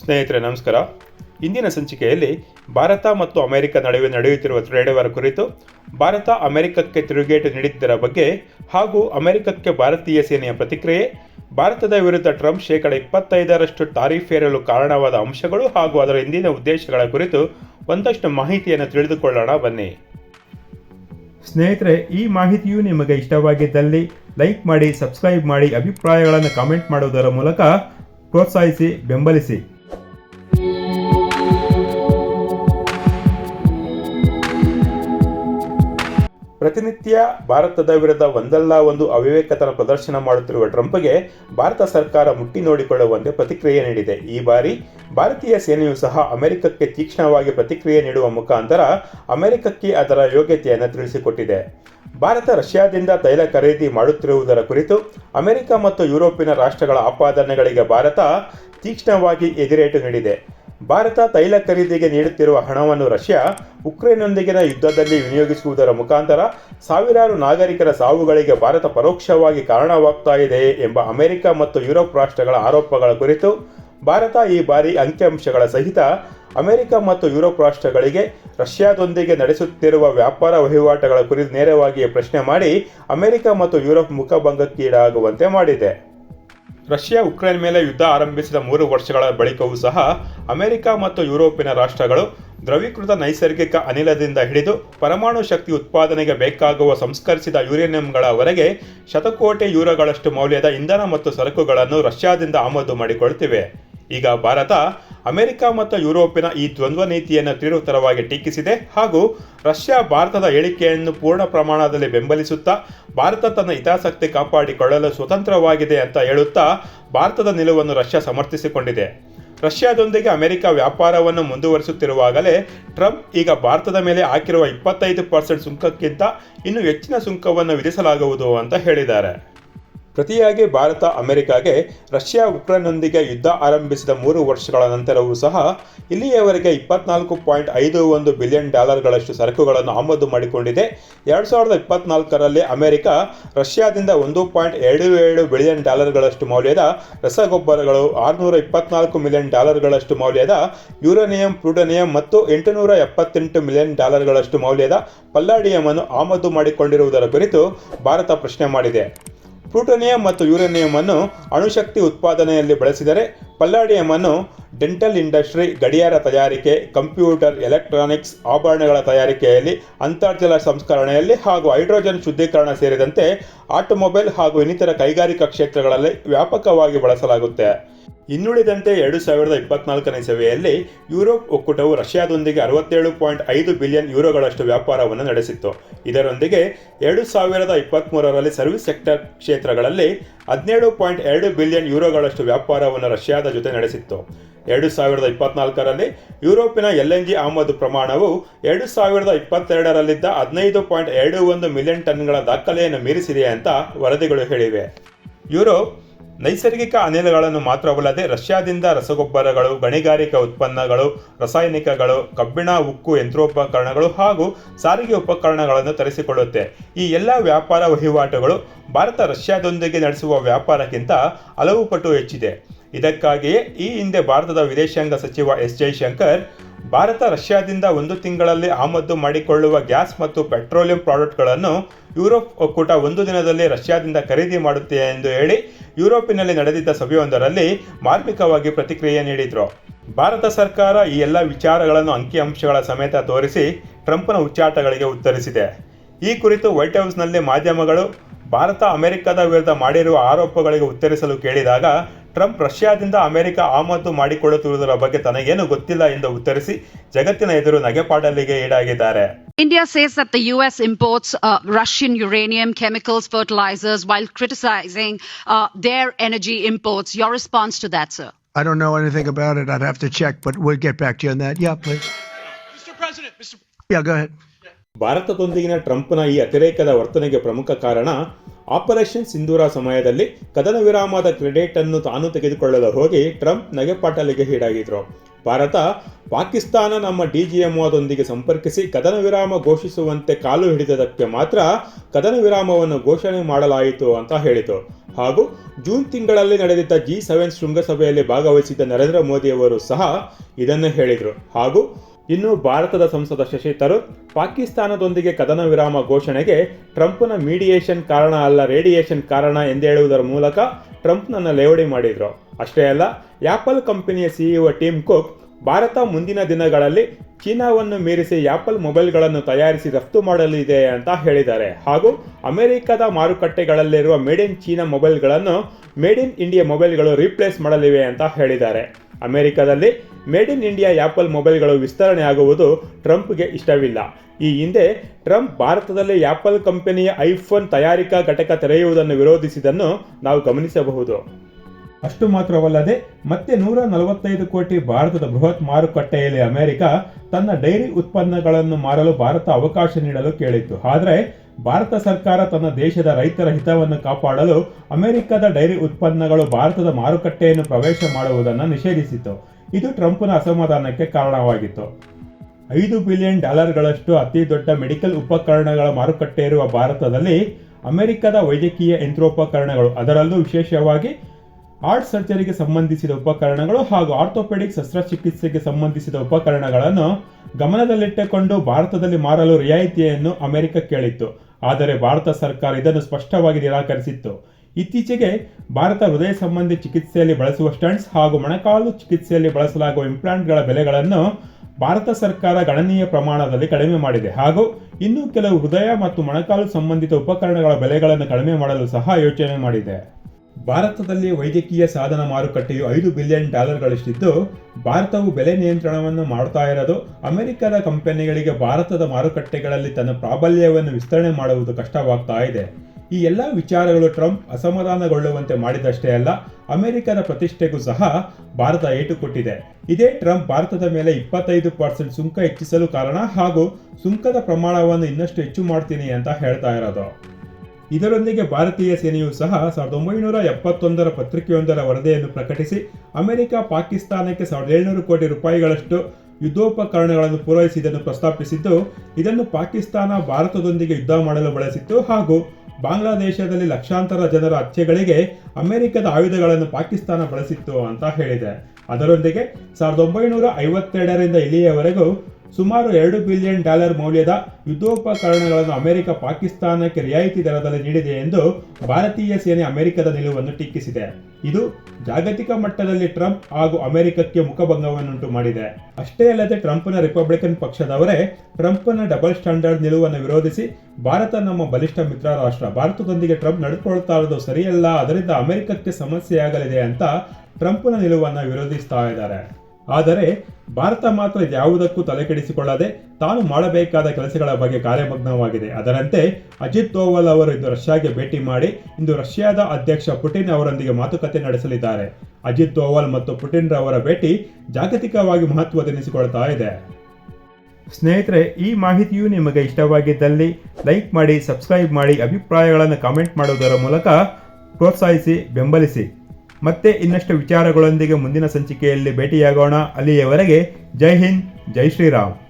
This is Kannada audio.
ಸ್ನೇಹಿತರೆ, ನಮಸ್ಕಾರ. ಇಂದಿನ ಸಂಚಿಕೆಯಲ್ಲಿ ಭಾರತ ಮತ್ತು ಅಮೆರಿಕ ನಡುವೆ ನಡೆಯುತ್ತಿರುವ ಟ್ರೇಡ್ ಕುರಿತು ಭಾರತ ಅಮೆರಿಕಕ್ಕೆ ತಿರುಗೇಟು ನೀಡಿದ್ದರ ಬಗ್ಗೆ ಹಾಗೂ ಅಮೆರಿಕಕ್ಕೆ ಭಾರತೀಯ ಸೇನೆಯ ಪ್ರತಿಕ್ರಿಯೆ, ಭಾರತದ ವಿರುದ್ಧ ಟ್ರಂಪ್ ಶೇಕಡ ಇಪ್ಪತ್ತೈದರಷ್ಟು ತಾರೀಫ್ ಏರಲು ಕಾರಣವಾದ ಅಂಶಗಳು ಹಾಗೂ ಅದರ ಹಿಂದಿನ ಉದ್ದೇಶಗಳ ಕುರಿತು ಒಂದಷ್ಟು ಮಾಹಿತಿಯನ್ನು ತಿಳಿದುಕೊಳ್ಳೋಣ, ಬನ್ನಿ. ಸ್ನೇಹಿತರೆ, ಈ ಮಾಹಿತಿಯು ನಿಮಗೆ ಇಷ್ಟವಾಗಿದ್ದಲ್ಲಿ ಲೈಕ್ ಮಾಡಿ, ಸಬ್ಸ್ಕ್ರೈಬ್ ಮಾಡಿ, ಅಭಿಪ್ರಾಯಗಳನ್ನು ಕಾಮೆಂಟ್ ಮಾಡುವುದರ ಮೂಲಕ ಪ್ರೋತ್ಸಾಹಿಸಿ, ಬೆಂಬಲಿಸಿ. ಪ್ರತಿನಿತ್ಯ ಭಾರತದ ವಿರುದ್ಧ ಒಂದಲ್ಲ ಒಂದು ಅವಿವೇಕತನ ಪ್ರದರ್ಶನ ಮಾಡುತ್ತಿರುವ ಟ್ರಂಪ್ಗೆ ಭಾರತ ಸರ್ಕಾರ ಮುಟ್ಟಿ ನೋಡಿಕೊಳ್ಳುವಂತೆ ಪ್ರತಿಕ್ರಿಯೆ ನೀಡಿದೆ. ಈ ಬಾರಿ ಭಾರತೀಯ ಸೇನೆಯು ಸಹ ಅಮೆರಿಕಕ್ಕೆ ತೀಕ್ಷ್ಣವಾಗಿ ಪ್ರತಿಕ್ರಿಯೆ ನೀಡುವ ಮುಖಾಂತರ ಅಮೆರಿಕಕ್ಕೆ ಅದರ ಯೋಗ್ಯತೆಯನ್ನು ತಿಳಿಸಿಕೊಟ್ಟಿದೆ. ಭಾರತ ರಷ್ಯಾದಿಂದ ತೈಲ ಖರೀದಿ ಮಾಡುತ್ತಿರುವುದರ ಕುರಿತು ಅಮೆರಿಕ ಮತ್ತು ಯುರೋಪಿನ ರಾಷ್ಟ್ರಗಳ ಆಪಾದನೆಗಳಿಗೆ ಭಾರತ ತೀಕ್ಷ್ಣವಾಗಿ ಎದಿರೇಟು ನೀಡಿದೆ. ಭಾರತ ತೈಲ ಖರೀದಿಗೆ ನೀಡುತ್ತಿರುವ ಹಣವನ್ನು ರಷ್ಯಾ ಉಕ್ರೇನ್ನೊಂದಿಗಿನ ಯುದ್ಧದಲ್ಲಿ ವಿನಿಯೋಗಿಸುವುದರ ಮುಖಾಂತರ ಸಾವಿರಾರು ನಾಗರಿಕರ ಸಾವುಗಳಿಗೆ ಭಾರತ ಪರೋಕ್ಷವಾಗಿ ಕಾರಣವಾಗ್ತಾ ಇದೆ ಎಂಬ ಅಮೆರಿಕ ಮತ್ತು ಯುರೋಪ್ ರಾಷ್ಟ್ರಗಳ ಆರೋಪಗಳ ಕುರಿತು ಭಾರತ ಈ ಬಾರಿ ಅಂಕಿಅಂಶಗಳ ಸಹಿತ ಅಮೆರಿಕ ಮತ್ತು ಯುರೋಪ್ ರಾಷ್ಟ್ರಗಳಿಗೆ ರಷ್ಯಾದೊಂದಿಗೆ ನಡೆಸುತ್ತಿರುವ ವ್ಯಾಪಾರ ವಹಿವಾಟುಗಳ ಕುರಿತು ನೇರವಾಗಿ ಪ್ರಶ್ನೆ ಮಾಡಿ ಅಮೆರಿಕ ಮತ್ತು ಯುರೋಪ್ ಮುಖಭಂಗಕ್ಕೀಡಾಗುವಂತೆ ಮಾಡಿದೆ. ರಷ್ಯಾ ಉಕ್ರೇನ್ ಮೇಲೆ ಯುದ್ಧ ಆರಂಭಿಸಿದ ಮೂರು ವರ್ಷಗಳ ಬಳಿಕವೂ ಸಹ ಅಮೆರಿಕ ಮತ್ತು ಯುರೋಪಿನ ರಾಷ್ಟ್ರಗಳು ದ್ರವೀಕೃತ ನೈಸರ್ಗಿಕ ಅನಿಲದಿಂದ ಹಿಡಿದು ಪರಮಾಣು ಶಕ್ತಿ ಉತ್ಪಾದನೆಗೆ ಬೇಕಾಗುವ ಸಂಸ್ಕರಿಸಿದ ಯುರೇನಿಯಂಗಳವರೆಗೆ ಶತಕೋಟಿ ಯೂರೋಗಳಷ್ಟು ಮೌಲ್ಯದ ಇಂಧನ ಮತ್ತು ಸರಕುಗಳನ್ನು ರಷ್ಯಾದಿಂದ ಆಮದು ಮಾಡಿಕೊಳ್ಳುತ್ತಿವೆ ಈಗ ಭಾರತ ಅಮೆರಿಕ ಮತ್ತು ಯುರೋಪಿನ ಈ ದ್ವಂದ್ವ ನೀತಿಯನ್ನು ತೀವ್ರತರವಾಗಿ ಟೀಕಿಸಿದೆ ಹಾಗೂ ರಷ್ಯಾ ಭಾರತದ ಹೇಳಿಕೆಯನ್ನು ಪೂರ್ಣ ಪ್ರಮಾಣದಲ್ಲಿ ಬೆಂಬಲಿಸುತ್ತಾ ಭಾರತ ತನ್ನ ಹಿತಾಸಕ್ತಿ ಕಾಪಾಡಿಕೊಳ್ಳಲು ಸ್ವತಂತ್ರವಾಗಿದೆ ಅಂತ ಹೇಳುತ್ತಾ ಭಾರತದ ನಿಲುವನ್ನು ರಷ್ಯಾ ಸಮರ್ಥಿಸಿಕೊಂಡಿದೆ. ರಷ್ಯಾದೊಂದಿಗೆ ಅಮೆರಿಕ ವ್ಯಾಪಾರವನ್ನು ಮುಂದುವರಿಸುತ್ತಿರುವಾಗಲೇ ಟ್ರಂಪ್ ಈಗ ಭಾರತದ ಮೇಲೆ ಹಾಕಿರುವ ಇಪ್ಪತ್ತೈದು ಪರ್ಸೆಂಟ್ ಸುಂಕಕ್ಕಿಂತ ಇನ್ನೂ ಹೆಚ್ಚಿನ ಸುಂಕವನ್ನು ವಿಧಿಸಲಾಗುವುದು ಅಂತ ಹೇಳಿದ್ದಾರೆ. ಪ್ರತಿಯಾಗಿ ಭಾರತ ಅಮೆರಿಕಾಗೆ ರಷ್ಯಾ ಉಕ್ರೇನ್ನೊಂದಿಗೆ ಯುದ್ಧ ಆರಂಭಿಸಿದ ಮೂರು ವರ್ಷಗಳ ನಂತರವೂ ಸಹ ಇಲ್ಲಿಯವರೆಗೆ ಇಪ್ಪತ್ನಾಲ್ಕು ಪಾಯಿಂಟ್ ಐದು ಒಂದು ಬಿಲಿಯನ್ ಡಾಲರ್ಗಳಷ್ಟು ಸರಕುಗಳನ್ನು ಆಮದು ಮಾಡಿಕೊಂಡಿದೆ. ಎರಡು ಸಾವಿರದ ಇಪ್ಪತ್ನಾಲ್ಕರಲ್ಲಿ ಅಮೆರಿಕ ರಷ್ಯಾದಿಂದ ಒಂದು ಪಾಯಿಂಟ್ ಎರಡು ಏಳು ಬಿಲಿಯನ್ ಡಾಲರ್ಗಳಷ್ಟು ಮೌಲ್ಯದ ರಸಗೊಬ್ಬರಗಳು, ಆರುನೂರ ಇಪ್ಪತ್ನಾಲ್ಕು ಮಿಲಿಯನ್ ಡಾಲರ್ಗಳಷ್ಟು ಮೌಲ್ಯದ ಯುರೇನಿಯಂ, ಪ್ಲೂಟೋನಿಯಂ ಮತ್ತು ಎಂಟುನೂರ ಎಪ್ಪತ್ತೆಂಟು ಮಿಲಿಯನ್ ಡಾಲರ್ಗಳಷ್ಟು ಮೌಲ್ಯದ ಪಲ್ಲಾಡಿಯಂ ಅನ್ನು ಆಮದು ಮಾಡಿಕೊಂಡಿರುವುದರ ಕುರಿತು ಭಾರತ ಪ್ರಶ್ನೆ ಮಾಡಿದೆ. ಪ್ಲೂಟೋನಿಯಂ ಮತ್ತು ಯುರೇನಿಯಂ ಅನ್ನು ಅಣುಶಕ್ತಿ ಉತ್ಪಾದನೆಯಲ್ಲಿ ಬಳಸಿದರೆ ಪಲ್ಲಾಡಿಯಂ ಅನ್ನು ಡೆಂಟಲ್ ಇಂಡಸ್ಟ್ರಿ ಗಡಿಯಾರ ತಯಾರಿಕೆ, ಕಂಪ್ಯೂಟರ್, ಎಲೆಕ್ಟ್ರಾನಿಕ್ಸ್ ಆಭರಣಗಳ ತಯಾರಿಕೆಯಲ್ಲಿ, ಅಂತರ್ಜಲ ಸಂಸ್ಕರಣೆಯಲ್ಲಿ ಹಾಗೂ ಹೈಡ್ರೋಜನ್ ಶುದ್ಧೀಕರಣ ಸೇರಿದಂತೆ ಆಟೋಮೊಬೈಲ್ ಹಾಗೂ ಇನ್ನಿತರ ಕೈಗಾರಿಕಾ ಕ್ಷೇತ್ರಗಳಲ್ಲಿ ವ್ಯಾಪಕವಾಗಿ ಬಳಸಲಾಗುತ್ತೆ. ಇನ್ನುಳಿದಂತೆ ಎರಡು ಸಾವಿರದ ಇಪ್ಪತ್ನಾಲ್ಕನೇ ಸಭೆಯಲ್ಲಿ ಯುರೋಪ್ ಒಕ್ಕೂಟವು ರಷ್ಯಾದೊಂದಿಗೆ ಅರವತ್ತೇಳು ಪಾಯಿಂಟ್ ಐದು ಬಿಲಿಯನ್ ಯೂರೋಗಳಷ್ಟು ವ್ಯಾಪಾರವನ್ನು ನಡೆಸಿತ್ತು. ಇದರೊಂದಿಗೆ ಎರಡು ಸಾವಿರದ ಇಪ್ಪತ್ತ್ಮೂರರಲ್ಲಿ ಸರ್ವಿಸ್ ಸೆಕ್ಟರ್ ಕ್ಷೇತ್ರಗಳಲ್ಲಿ ಹದಿನೇಳು ಪಾಯಿಂಟ್ ಎರಡು ಬಿಲಿಯನ್ ಯೂರೋಗಳಷ್ಟು ವ್ಯಾಪಾರವನ್ನು ರಷ್ಯಾದ ಜೊತೆ ನಡೆಸಿತ್ತು. ಎರಡು ಸಾವಿರದ ಇಪ್ಪತ್ನಾಲ್ಕರಲ್ಲಿ ಯುರೋಪಿನ ಎಲ್ ಎನ್ ಜಿ ಆಮದು ಪ್ರಮಾಣವು ಎರಡು ಸಾವಿರದ ಇಪ್ಪತ್ತೆರಡರಲ್ಲಿದ್ದ ಹದಿನೈದು ಪಾಯಿಂಟ್ ಎರಡು ಒಂದು ಮಿಲಿಯನ್ ಟನ್ಗಳ ದಾಖಲೆಯನ್ನು ಮೀರಿಸಿದೆ ಅಂತ ವರದಿಗಳು ಹೇಳಿವೆ. ಯುರೋಪ್ ನೈಸರ್ಗಿಕ ಅನಿಲಗಳನ್ನು ಮಾತ್ರವಲ್ಲದೆ ರಷ್ಯಾದಿಂದ ರಸಗೊಬ್ಬರಗಳು, ಗಣಿಗಾರಿಕಾ ಉತ್ಪನ್ನಗಳು, ರಾಸಾಯನಿಕಗಳು, ಕಬ್ಬಿಣ, ಉಕ್ಕು, ಯಂತ್ರೋಪಕರಣಗಳು ಹಾಗೂ ಸಾರಿಗೆ ಉಪಕರಣಗಳನ್ನು ತರಿಸಿಕೊಳ್ಳುತ್ತೆ. ಈ ಎಲ್ಲ ವ್ಯಾಪಾರ ವಹಿವಾಟುಗಳು ಭಾರತ ರಷ್ಯಾದೊಂದಿಗೆ ನಡೆಸುವ ವ್ಯಾಪಾರಕ್ಕಿಂತ ಹಲವು ಪಟ್ಟು ಹೆಚ್ಚಿದೆ. ಇದಕ್ಕಾಗಿಯೇ ಈ ಹಿಂದೆ ಭಾರತದ ವಿದೇಶಾಂಗ ಸಚಿವ ಎಸ್ ಜೈಶಂಕರ್, ಭಾರತ ರಷ್ಯಾದಿಂದ ಒಂದು ತಿಂಗಳಲ್ಲಿ ಆಮದು ಮಾಡಿಕೊಳ್ಳುವ ಗ್ಯಾಸ್ ಮತ್ತು ಪೆಟ್ರೋಲಿಯಂ ಪ್ರಾಡಕ್ಟ್ಗಳನ್ನು ಯುರೋಪ್ ಒಕ್ಕೂಟ ಒಂದು ದಿನದಲ್ಲಿ ರಷ್ಯಾದಿಂದ ಖರೀದಿ ಮಾಡುತ್ತೆ ಎಂದು ಹೇಳಿ ಯುರೋಪಿನಲ್ಲಿ ನಡೆದಿದ್ದ ಸಭೆಯೊಂದರಲ್ಲಿ ಮಾರ್ಮಿಕವಾಗಿ ಪ್ರತಿಕ್ರಿಯೆ ನೀಡಿದರು. ಭಾರತ ಸರ್ಕಾರ ಈ ಎಲ್ಲ ವಿಚಾರಗಳನ್ನು ಅಂಕಿಅಂಶಗಳ ಸಮೇತ ತೋರಿಸಿ ಟ್ರಂಪ್ನ ಉಚ್ಚಾಟಗಳಿಗೆ ಉತ್ತರಿಸಿದೆ. ಈ ಕುರಿತು ವೈಟ್ ಹೌಸ್ನಲ್ಲಿ ಮಾಧ್ಯಮಗಳು ಭಾರತ ಅಮೆರಿಕದ ವಿರುದ್ಧ ಮಾಡಿರುವ ಆರೋಪಗಳಿಗೆ ಉತ್ತರಿಸಲು ಕೇಳಿದಾಗ ಟ್ರಂಪ್ ರಷ್ಯಾದಿಂದ ಅಮೆರಿಕ ಆಮದು ಮಾಡಿಕೊಳ್ಳುತ್ತಿರುವುದರ ಬಗ್ಗೆ ತನಗೇನು ಗೊತ್ತಿಲ್ಲ ಎಂದು ಉತ್ತರಿಸಿ ಜಗತ್ತಿನ ಎದುರು ನಗೆಪಾಡಲಿಗೆ ಈಡಾಗಿದ್ದಾರೆ India says that the US imports uh, Russian uranium, chemicals, fertilizers, while criticizing uh, their energy imports. Your response to that, sir? I don't know anything about it. I'd have to check, but we'll get back to you on that. Yeah, please. Mr. President, Mr. Yeah, go ahead. ಭಾರತದೊಂದಿಗಿನ ಟ್ರಂಪ್ನ ಈ ಅತಿರೇಕದ ವರ್ತನೆಗೆ ಪ್ರಮುಖ ಕಾರಣ ಆಪರೇಷನ್ ಸಿಂಧೂರ ಸಮಯದಲ್ಲಿ ಕದನ ವಿರಾಮದ ಕ್ರೆಡಿಟ್ ಅನ್ನು ತಾನು ತೆಗೆದುಕೊಳ್ಳಲು ಹೋಗಿ ಟ್ರಂಪ್ ನಗೆಪಾಟಲಿಗೆ ಈಡಾಗಿದ್ರು. ಭಾರತ, ಪಾಕಿಸ್ತಾನ ನಮ್ಮ ಡಿಜಿಎಂಒದೊಂದಿಗೆ ಸಂಪರ್ಕಿಸಿ ಕದನ ವಿರಾಮ ಘೋಷಿಸುವಂತೆ ಕಾಲು ಹಿಡಿದದಕ್ಕೆ ಮಾತ್ರ ಕದನ ವಿರಾಮವನ್ನು ಘೋಷಣೆ ಮಾಡಲಾಯಿತು ಅಂತ ಹೇಳಿತು. ಹಾಗೂ ಜೂನ್ ತಿಂಗಳಲ್ಲಿ ನಡೆದಿದ್ದ ಜಿ ಸೆವೆನ್ ಶೃಂಗಸಭೆಯಲ್ಲಿ ಭಾಗವಹಿಸಿದ್ದ ನರೇಂದ್ರ ಮೋದಿಯವರು ಸಹ ಇದನ್ನು ಹೇಳಿದರು. ಹಾಗೂ ಇನ್ನು ಭಾರತದ ಸಂಸದ ಶಶಿ ತರೂರ್ ಪಾಕಿಸ್ತಾನದೊಂದಿಗೆ ಕದನ ವಿರಾಮ ಘೋಷಣೆಗೆ ಟ್ರಂಪ್ನ ಮೀಡಿಯೇಷನ್ ಕಾರಣ ಅಲ್ಲ ರೇಡಿಯೇಷನ್ ಕಾರಣ ಎಂದೇಳುವುದರ ಮೂಲಕ ಟ್ರಂಪ್ನನ್ನು ಲೇವಡಿ ಮಾಡಿದರು. ಅಷ್ಟೇ ಅಲ್ಲ ಆಪಲ್ ಕಂಪನಿಯ ಸಿಇಒ ಟೀಮ್ ಕುಕ್ ಭಾರತ ಮುಂದಿನ ದಿನಗಳಲ್ಲಿ ಚೀನಾವನ್ನು ಮೀರಿಸಿ ಆಪಲ್ ಮೊಬೈಲ್ಗಳನ್ನು ತಯಾರಿಸಿ ರಫ್ತು ಮಾಡಲಿದೆ ಅಂತ ಹೇಳಿದ್ದಾರೆ. ಹಾಗೂ ಅಮೆರಿಕದ ಮಾರುಕಟ್ಟೆಗಳಲ್ಲಿರುವ ಮೇಡ್ ಇನ್ ಚೀನಾ ಮೊಬೈಲ್ಗಳನ್ನು ಮೇಡ್ ಇನ್ ಇಂಡಿಯಾ ಮೊಬೈಲ್ಗಳು ರೀಪ್ಲೇಸ್ ಮಾಡಲಿವೆ ಅಂತ ಹೇಳಿದ್ದಾರೆ. ಅಮೆರಿಕದಲ್ಲಿ ಮೇಡ್ ಇನ್ ಇಂಡಿಯಾ ಆ್ಯಪಲ್ ಮೊಬೈಲ್ಗಳು ವಿಸ್ತರಣೆ ಆಗುವುದು ಟ್ರಂಪ್ಗೆ ಇಷ್ಟವಿಲ್ಲ. ಈ ಹಿಂದೆ ಟ್ರಂಪ್ ಭಾರತದಲ್ಲಿ ಆ್ಯಪಲ್ ಕಂಪನಿಯ ಐಫೋನ್ ತಯಾರಿಕಾ ಘಟಕ ತೆರೆಯುವುದನ್ನು ವಿರೋಧಿಸಿದ್ದನ್ನು ನಾವು ಗಮನಿಸಬಹುದು. ಅಷ್ಟು ಮಾತ್ರವಲ್ಲದೆ ಮತ್ತೆ ನೂರ ನಲವತ್ತೈದು ಕೋಟಿ ಭಾರತದ ಬೃಹತ್ ಮಾರುಕಟ್ಟೆಯಲ್ಲಿ ಅಮೆರಿಕ ತನ್ನ ಡೈರಿ ಉತ್ಪನ್ನಗಳನ್ನು ಮಾರಲು ಭಾರತ ಅವಕಾಶ ನೀಡಲು ಕೇಳಿತ್ತು. ಆದರೆ ಭಾರತ ಸರ್ಕಾರ ತನ್ನ ದೇಶದ ರೈತರ ಹಿತವನ್ನು ಕಾಪಾಡಲು ಅಮೆರಿಕದ ಡೈರಿ ಉತ್ಪನ್ನಗಳು ಭಾರತದ ಮಾರುಕಟ್ಟೆಯನ್ನು ಪ್ರವೇಶ ಮಾಡುವುದನ್ನು ನಿಷೇಧಿಸಿತು ಇದು ಟ್ರಂಪ್ನ ಅಸಮಾಧಾನಕ್ಕೆ ಕಾರಣವಾಗಿತ್ತು. ಐದು ಬಿಲಿಯನ್ ಡಾಲರ್ಗಳಷ್ಟು ಅತಿ ದೊಡ್ಡ ಮೆಡಿಕಲ್ ಉಪಕರಣಗಳ ಮಾರುಕಟ್ಟೆ ಇರುವ ಭಾರತದಲ್ಲಿ ಅಮೆರಿಕದ ವೈದ್ಯಕೀಯ ಯಂತ್ರೋಪಕರಣಗಳು, ಅದರಲ್ಲೂ ವಿಶೇಷವಾಗಿ ಆರ್ಟ್ ಸರ್ಜರಿಗೆ ಸಂಬಂಧಿಸಿದ ಉಪಕರಣಗಳು ಹಾಗೂ ಆರ್ಥೋಪೆಡಿಕ್ ಶಸ್ತ್ರಚಿಕಿತ್ಸೆಗೆ ಸಂಬಂಧಿಸಿದ ಉಪಕರಣಗಳನ್ನು ಗಮನದಲ್ಲಿಟ್ಟುಕೊಂಡು ಭಾರತದಲ್ಲಿ ಮಾರಲು ರಿಯಾಯಿತಿಯನ್ನು ಅಮೆರಿಕ ಕೇಳಿತ್ತು. ಆದರೆ ಭಾರತ ಸರ್ಕಾರ ಇದನ್ನು ಸ್ಪಷ್ಟವಾಗಿ ನಿರಾಕರಿಸಿತ್ತು. ಇತ್ತೀಚೆಗೆ ಭಾರತ ಹೃದಯ ಸಂಬಂಧಿ ಚಿಕಿತ್ಸೆಯಲ್ಲಿ ಬಳಸುವ ಸ್ಟಂಟ್ಸ್ ಹಾಗೂ ಮೊಣಕಾಲು ಚಿಕಿತ್ಸೆಯಲ್ಲಿ ಬಳಸಲಾಗುವ ಇಂಪ್ಲಾಂಟ್ಗಳ ಬೆಲೆಗಳನ್ನು ಭಾರತ ಸರ್ಕಾರ ಗಣನೀಯ ಪ್ರಮಾಣದಲ್ಲಿ ಕಡಿಮೆ ಮಾಡಿದೆ. ಹಾಗೂ ಇನ್ನೂ ಕೆಲವು ಹೃದಯ ಮತ್ತು ಮೊಣಕಾಲು ಸಂಬಂಧಿತ ಉಪಕರಣಗಳ ಬೆಲೆಗಳನ್ನು ಕಡಿಮೆ ಮಾಡಲು ಸಹ ಯೋಚನೆ ಮಾಡಿದೆ. ಭಾರತದಲ್ಲಿ ವೈದ್ಯಕೀಯ ಸಾಧನ ಮಾರುಕಟ್ಟೆಯು ಐದು ಬಿಲಿಯನ್ ಡಾಲರ್ಗಳಷ್ಟಿದ್ದು, ಭಾರತವು ಬೆಲೆ ನಿಯಂತ್ರಣವನ್ನು ಮಾಡ್ತಾ ಇರೋದು ಅಮೆರಿಕದ ಕಂಪನಿಗಳಿಗೆ ಭಾರತದ ಮಾರುಕಟ್ಟೆಗಳಲ್ಲಿ ತನ್ನ ಪ್ರಾಬಲ್ಯವನ್ನು ವಿಸ್ತರಣೆ ಮಾಡುವುದು ಕಷ್ಟವಾಗ್ತಾ ಇದೆ. ಈ ಎಲ್ಲ ವಿಚಾರಗಳು ಟ್ರಂಪ್ ಅಸಮಾಧಾನಗೊಳ್ಳುವಂತೆ ಮಾಡಿದಷ್ಟೇ ಅಲ್ಲ, ಅಮೆರಿಕದ ಪ್ರತಿಷ್ಠೆಗೂ ಸಹ ಭಾರತ ಏಟು ಕೊಟ್ಟಿದೆ ಇದೇ ಟ್ರಂಪ್ ಭಾರತದ ಮೇಲೆ ಇಪ್ಪತ್ತೈದು ಪರ್ಸೆಂಟ್ ಸುಂಕ ಹೆಚ್ಚಿಸಲು ಕಾರಣ ಹಾಗೂ ಸುಂಕದ ಪ್ರಮಾಣವನ್ನು ಇನ್ನಷ್ಟು ಹೆಚ್ಚು ಮಾಡ್ತೀನಿ ಅಂತ ಹೇಳ್ತಾ ಇರೋದು. ಇದರೊಂದಿಗೆ ಭಾರತೀಯ ಸೇನೆಯು ಸಹ ಸಾವಿರದ ಒಂಬೈನೂರ ಎಪ್ಪತ್ತೊಂದರ ಪತ್ರಿಕೆಯೊಂದರ ವರದಿಯನ್ನು ಪ್ರಕಟಿಸಿ, ಅಮೆರಿಕ ಪಾಕಿಸ್ತಾನಕ್ಕೆ ಸಾವಿರದ ಏಳ್ನೂರು ಕೋಟಿ ರೂಪಾಯಿಗಳಷ್ಟು ಯುದ್ಧೋಪಕರಣಗಳನ್ನು ಪೂರೈಸಿದ್ದನ್ನು ಪ್ರಸ್ತಾಪಿಸಿದ್ದು, ಇದನ್ನು ಪಾಕಿಸ್ತಾನ ಭಾರತದೊಂದಿಗೆ ಯುದ್ಧ ಮಾಡಲು ಬಳಸಿತ್ತು. ಹಾಗೂ ಬಾಂಗ್ಲಾದೇಶದಲ್ಲಿ ಲಕ್ಷಾಂತರ ಜನರ ಹತ್ಯೆಗಳಿಗೆ ಅಮೆರಿಕದ ಆಯುಧಗಳನ್ನು ಪಾಕಿಸ್ತಾನ ಬಳಸಿತ್ತು ಅಂತ ಹೇಳಿದೆ. ಅದರೊಂದಿಗೆ ಸಾವಿರದ ಒಂಬೈನೂರ ಐವತ್ತೆರಡರಿಂದ ಇಲ್ಲಿಯವರೆಗೂ ಸುಮಾರು ಎರಡು ಬಿಲಿಯನ್ ಡಾಲರ್ ಮೌಲ್ಯದ ಯುದ್ಧೋಪಕರಣಗಳನ್ನು ಅಮೆರಿಕ ಪಾಕಿಸ್ತಾನಕ್ಕೆ ರಿಯಾಯಿತಿ ದರದಲ್ಲಿ ನೀಡಿದೆ ಎಂದು ಭಾರತೀಯ ಸೇನೆ ಅಮೆರಿಕದ ನಿಲುವನ್ನು ಟೀಕಿಸಿದೆ. ಇದು ಜಾಗತಿಕ ಮಟ್ಟದಲ್ಲಿ ಟ್ರಂಪ್ ಹಾಗೂ ಅಮೆರಿಕಕ್ಕೆ ಮುಖಭಂಗವನ್ನುಂಟು ಮಾಡಿದೆ. ಅಷ್ಟೇ ಅಲ್ಲದೆ ಟ್ರಂಪ್ನ ರಿಪಬ್ಲಿಕನ್ ಪಕ್ಷದವರೇ ಟ್ರಂಪ್ನ ಡಬಲ್ ಸ್ಟ್ಯಾಂಡರ್ಡ್ ನಿಲುವನ್ನು ವಿರೋಧಿಸಿ ಭಾರತ ನಮ್ಮ ಬಲಿಷ್ಠ ಮಿತ್ರ ರಾಷ್ಟ್ರ, ಭಾರತದೊಂದಿಗೆ ಟ್ರಂಪ್ ನಡೆದುಕೊಳ್ತಾ ಇರೋದು ಸರಿಯಲ್ಲ, ಅದರಿಂದ ಅಮೆರಿಕಕ್ಕೆ ಸಮಸ್ಯೆಯಾಗಲಿದೆ ಅಂತ ಟ್ರಂಪ್ನ ನಿಲುವನ್ನು ವಿರೋಧಿಸ್ತಾ ಇದ್ದಾರೆ. ಆದರೆ ಭಾರತ ಮಾತ್ರ ಯಾವುದಕ್ಕೂ ತಲೆಕೆಡಿಸಿಕೊಳ್ಳದೆ ತಾನು ಮಾಡಬೇಕಾದ ಕೆಲಸಗಳ ಬಗ್ಗೆ ಕಾರ್ಯಮಗ್ನವಾಗಿದೆ. ಅದರಂತೆ ಅಜಿತ್ ದೋವಲ್ ಅವರು ಇಂದು ರಷ್ಯಾಗೆ ಭೇಟಿ ಮಾಡಿ ಇಂದು ರಷ್ಯಾದ ಅಧ್ಯಕ್ಷ ಪುಟಿನ್ ಅವರೊಂದಿಗೆ ಮಾತುಕತೆ ನಡೆಸಲಿದ್ದಾರೆ. ಅಜಿತ್ ದೋವಲ್ ಮತ್ತು ಪುಟಿನ್ ರವರ ಭೇಟಿ ಜಾಗತಿಕವಾಗಿ ಮಹತ್ವದೆನಿಸಿಕೊಳ್ತಾ ಇದೆ. ಸ್ನೇಹಿತರೆ, ಈ ಮಾಹಿತಿಯು ನಿಮಗೆ ಇಷ್ಟವಾಗಿದ್ದಲ್ಲಿ ಲೈಕ್ ಮಾಡಿ, ಸಬ್ಸ್ಕ್ರೈಬ್ ಮಾಡಿ, ಅಭಿಪ್ರಾಯಗಳನ್ನು ಕಾಮೆಂಟ್ ಮಾಡುವುದರ ಮೂಲಕ ಪ್ರೋತ್ಸಾಹಿಸಿ, ಬೆಂಬಲಿಸಿ. ಮತ್ತೆ ಇನ್ನಷ್ಟು ವಿಚಾರಗಳೊಂದಿಗೆ ಮುಂದಿನ ಸಂಚಿಕೆಯಲ್ಲಿ ಭೇಟಿಯಾಗೋಣ. ಅಲ್ಲಿಯವರೆಗೆ ಜೈ ಹಿಂದ್ ಜೈ ಶ್ರೀರಾಮ್.